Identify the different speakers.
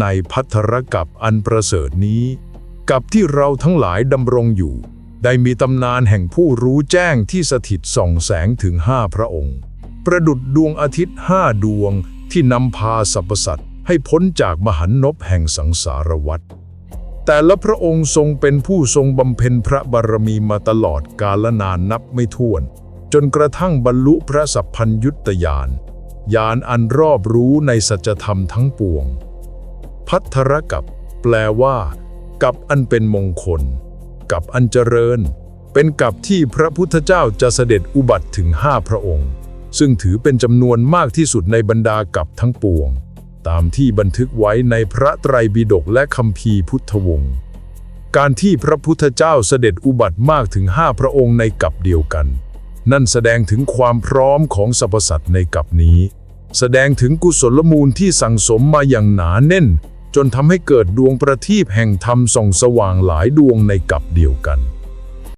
Speaker 1: ในพัทธรกับอันประเสริฐนี้ กับที่เราทั้งหลายดำรงอยู่ ได้มีตำนานแห่งผู้รู้แจ้งที่สถิตส่องแสงถึงห้าพระองค์ ประดุดดวงอาทิตย์ห้าดวงที่นำพาสรรพสัตว์ให้พ้นจากมหันนบแห่งสังสารวัฏแต่ละพระองค์ทรงเป็นผู้ทรงบำเพ็ญพระบารมีมาตลอดกาลนานนับไม่ถ้วน จนกระทั่งบรรลุพระสัพพัญยุตยานญาณอันรอบรู้ในสัจธรรมทั้งปวง พัทธรกับแปลว่า กับอันเป็นมงคล กับอันเจริญ เป็นกับที่พระพุทธเจ้าจะเสด็จอุบัติถึงห้าพระองค์ ซึ่งถือเป็นจำนวนมากที่สุดในบรรดากับทั้งปวง ตามที่บันทึกไว้ในพระไตรปิฎกและคัมภีร์พุทธวงศ์การที่พระพุทธเจ้าเสด็จอุบัติมากถึงห้าพระองค์ในกับเดียวกัน นั่นแสดงถึงความพร้อมของสรรพสัตว์ในกับนี้ แสดงถึงกุศลมูลที่สั่งสมมาอย่างหนาแน่น จนทำให้เกิดดวงประทีปแห่งธรรมส่องสว่างหลายดวงในกับเดียวกัน